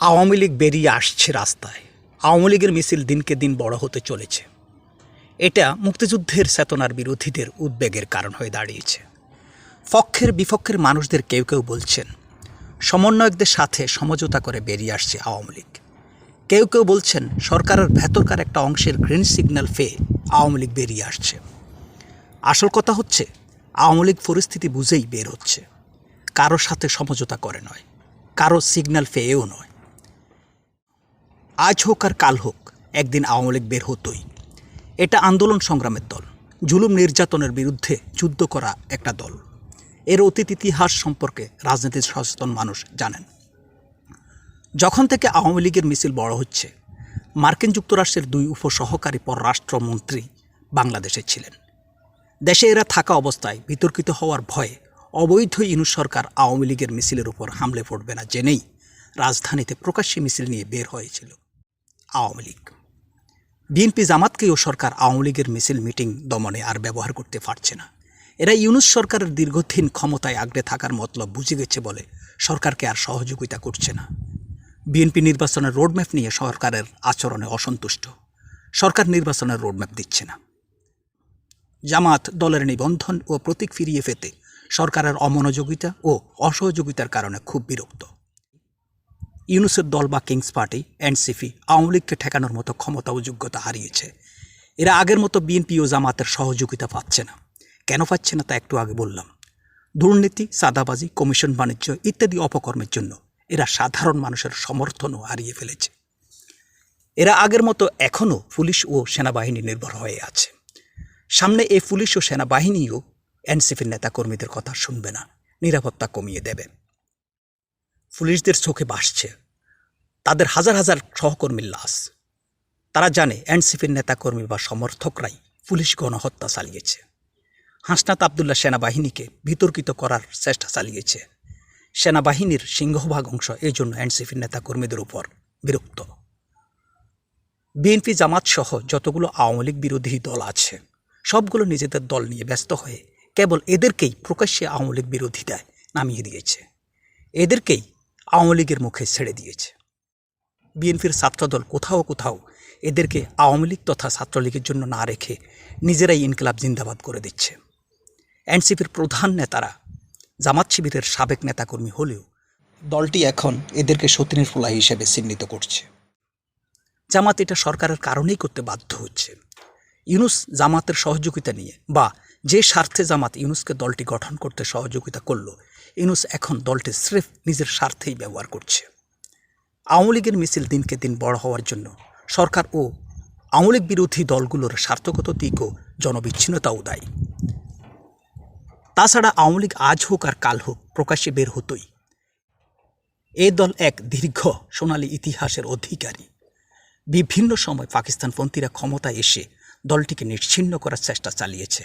আওয়ামী লীগ বেরিয়ে আসছে রাস্তায়। আওয়ামী লীগের মিছিল দিনকে দিন বড় হতে চলেছে। এটা মুক্তিযুদ্ধের চেতনার বিরোধীদের উদ্বেগের কারণ হয়ে দাঁড়িয়েছে। পক্ষের বিপক্ষের মানুষদের কেউ কেউ বলছেন, সমন্বয়কদের সাথে সমঝোতা করে বেরিয়ে আসছে আওয়ামী লীগ। কেউ কেউ বলছেন, সরকারের ভেতরকার একটা অংশের গ্রিন সিগন্যাল পেয়ে আওয়ামী লীগ বেরিয়ে আসছে। আসল কথা হচ্ছে, আওয়ামী লীগ পরিস্থিতি বুঝেই বের হচ্ছে। কারোর সাথে সমঝোতা করে নয় কারও সিগন্যাল পেয়েও নয়। আজ হোক আর কাল হোক, একদিন আওয়ামী লীগ বের হতোই। এটা আন্দোলন সংগ্রামের দল। জুলুম নির্যাতনের বিরুদ্ধে যুদ্ধ করা একটা দল। এর অতীত ইতিহাস সম্পর্কে রাজনীতির সচেতন মানুষ জানেন। যখন থেকে আওয়ামী লীগের মিছিল বড় হচ্ছে, মার্কিন যুক্তরাষ্ট্রের দুই উপসহকারী পররাষ্ট্রমন্ত্রী বাংলাদেশে ছিলেন। দেশে এরা থাকা অবস্থায় বিতর্কিত হওয়ার ভয়ে অবৈধ ইনু সরকার আওয়ামী লীগের মিছিলের উপর হামলে পড়বে না জেনেই রাজধানীতে প্রকাশ্যে মিছিল নিয়ে বের হয়েছিল। আওয়ামী লীগ। বিএনপি জামাতকেও সরকার আওয়ামী লীগের মিছিল, মিটিং দমনে আর ব্যবহার করতে পারছে না। এরা ইউনুস সরকারের দীর্ঘদিন ক্ষমতায় আগড়ে থাকার মতলব বুঝে গেছে বলে সরকারকে আর সহযোগিতা করছে না। বিএনপি নির্বাচনের রোডম্যাপ নিয়ে সরকারের আচরণে অসন্তুষ্ট। সরকার নির্বাচনের রোডম্যাপ দিচ্ছে না। জামাত দলের নিবন্ধন ও প্রতীক ফিরিয়ে পেতে সরকারের অমনোযোগিতা ও অসহযোগিতার কারণে খুব বিরক্ত। ইউনুসের দল বা কিংস পার্টি, এনসিপি, আওয়ামী লীগকে ঠেকানোর মতো ক্ষমতা ও যোগ্যতা হারিয়েছে। এরা আগের মতো বিএনপি ও জামাতের সহযোগিতা পাচ্ছে না। কেন পাচ্ছে না তা একটু আগে বললাম। দুর্নীতি, সাদাবাজি, কমিশন বাণিজ্য ইত্যাদি অপকর্মের জন্য এরা সাধারণ মানুষের সমর্থনও হারিয়ে ফেলেছে। এরা আগের মতো এখনও পুলিশ ও সেনাবাহিনী নির্ভর হয়ে আছে। সামনে এই পুলিশ ও সেনাবাহিনীও এনসিপির নেতাকর্মীদের কথা শুনবে না, নিরাপত্তা কমিয়ে দেবে। পুলিশদের চোখে বাসছে তাদের হাজার হাজার সহকর্মীর লাশ। তারা জানে এনসিপির নেতাকর্মী বা সমর্থকরাই পুলিশ গণহত্যা চালিয়েছে। হাসনাত আবদুল্লাহ সেনাবাহিনীকে বিতর্কিত করার চেষ্টা চালিয়েছে। সেনাবাহিনীর সিংহভাগ অংশ এই জন্য এনসিপির নেতাকর্মীদের উপর বিরক্ত। বিএনপি জামাত সহ যতগুলো আওয়ামী লীগ বিরোধী দল আছে, সবগুলো নিজেদের দল নিয়ে ব্যস্ত হয়ে কেবল এদেরকেই প্রকাশ্যে আওয়ামী লীগ বিরোধিতায় নামিয়ে দিয়েছে। এদেরকেই আওয়ামী লীগের মুখে ছেড়ে দিয়েছে। বিএনপির ছাত্রদল কোথাও কোথাও এদেরকে আওয়ামী লীগ তথা ছাত্রলীগের জন্য না রেখে নিজেরাই ইনকিলাব জিন্দাবাদ করে দিচ্ছে। এনসিপির প্রধান নেতারা জামাত শিবিরের সাবেক নেতাকর্মী হলেও দলটি এখন এদেরকে সতীনের ফোলা হিসেবে চিহ্নিত করছে। জামাত এটা সরকারের কারণেই করতে বাধ্য হচ্ছে। ইউনুস জামাতের সহযোগিতা নিয়ে বা যে স্বার্থে জামাত ইউনুসকে দলটি গঠন করতে সহযোগিতা করল, ইউনুস এখন দলটি স্রেফ নিজের স্বার্থেই ব্যবহার করছে। আওয়ামী লীগের মিছিল দিনকে দিন বড় হওয়ার জন্য সরকার ও আওয়ামী লীগ বিরোধী দলগুলোর স্বার্থগত দিক ও জনবিচ্ছিন্নতাও দায়ী। তাছাড়া আওয়ামী লীগ আজ হোক আর কাল হোক প্রকাশ্যে বের হতোই। এ দল এক দীর্ঘ সোনালী ইতিহাসের অধিকারী। বিভিন্ন সময় পাকিস্তানপন্থীরা ক্ষমতায় এসে দলটিকে নিশ্চিহ্ন করার চেষ্টা চালিয়েছে।